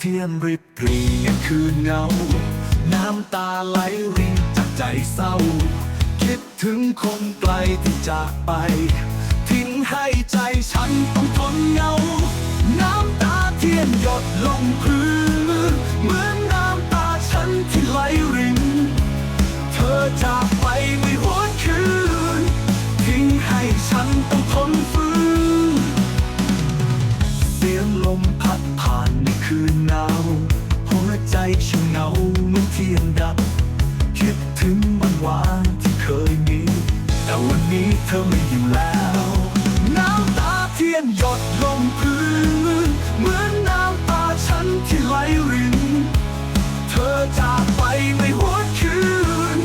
เทียนริบกรีคืนเงา น้ำตาไหลรินจากใจเศร้า คิดถึงคนไกลที่จากไป ทิ้งให้ใจฉันต้องทนเหงา น้ำตาเทียนหยดลงพื้นเหมือน นี้เธอไม่อยู่แล้ว น้ำตาเทียนหยดลงพื้น เหมือนน้ำตาฉันที่ไหลริน เธอจากไปไม่หวนคืน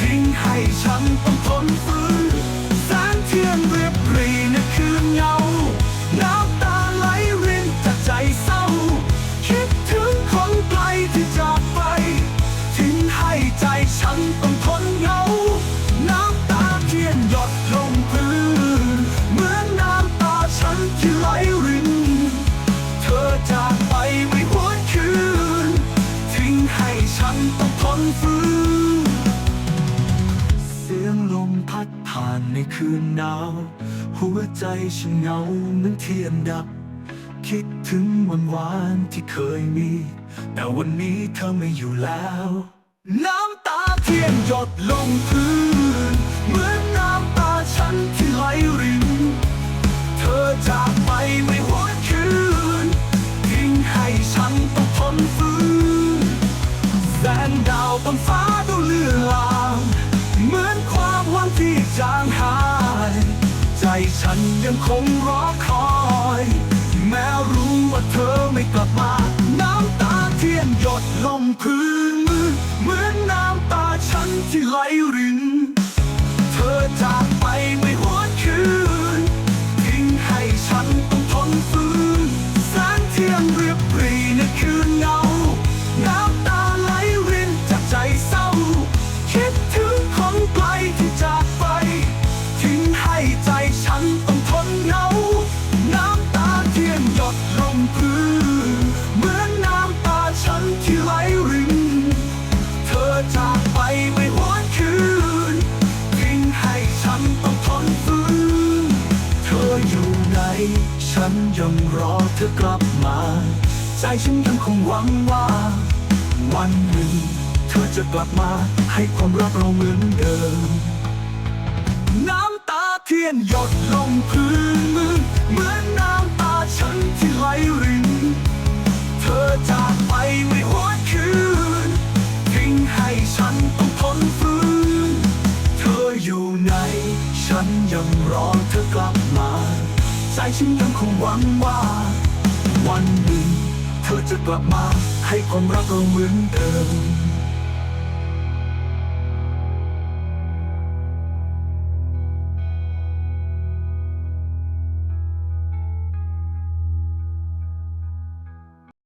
ทิ้งให้ฉันต้องทนฝืนแสงเทียนเรียบรีในคืนเงา น้ำตาไหลรินจากใจเศร้า คิดถึงคนไกลที่จากไป ทิ้งให้ใจฉันต้อง ฉันต้องทนฝืนเสียงลมพัดผ่านในคืนหนาว หัวใจฉันเหงาเหมือนเทียนดับ คิดถึงวันวานที่เคยมี แต่วันนี้เธอไม่อยู่แล้ว น้ำตาเทียนหยดลงพื้นเหมือน ฉันยังคงรอคอย แม้รู้ว่าเธอไม่กลับมา น้ำตาเทียนหยดลงพื้น เหมือนน้ำตาฉันที่ไหลริน ไม่หวนคืนทิ้งให้ฉันต้องทนฝืนเธออยู่ไหน ฉันยังรอเธอกลับมา ใจฉันยังคงหวังว่า วันหนึ่ง เธอจะกลับมาให้ความรักเราเหมือนเดิม น้ำตาเทียนหยดลงพื้น รอเธอกลับมา ใจฉันยังคงหวังว่า วันหนึ่ง เธอจะกลับมาให้ความรักเราเหมือนเดิม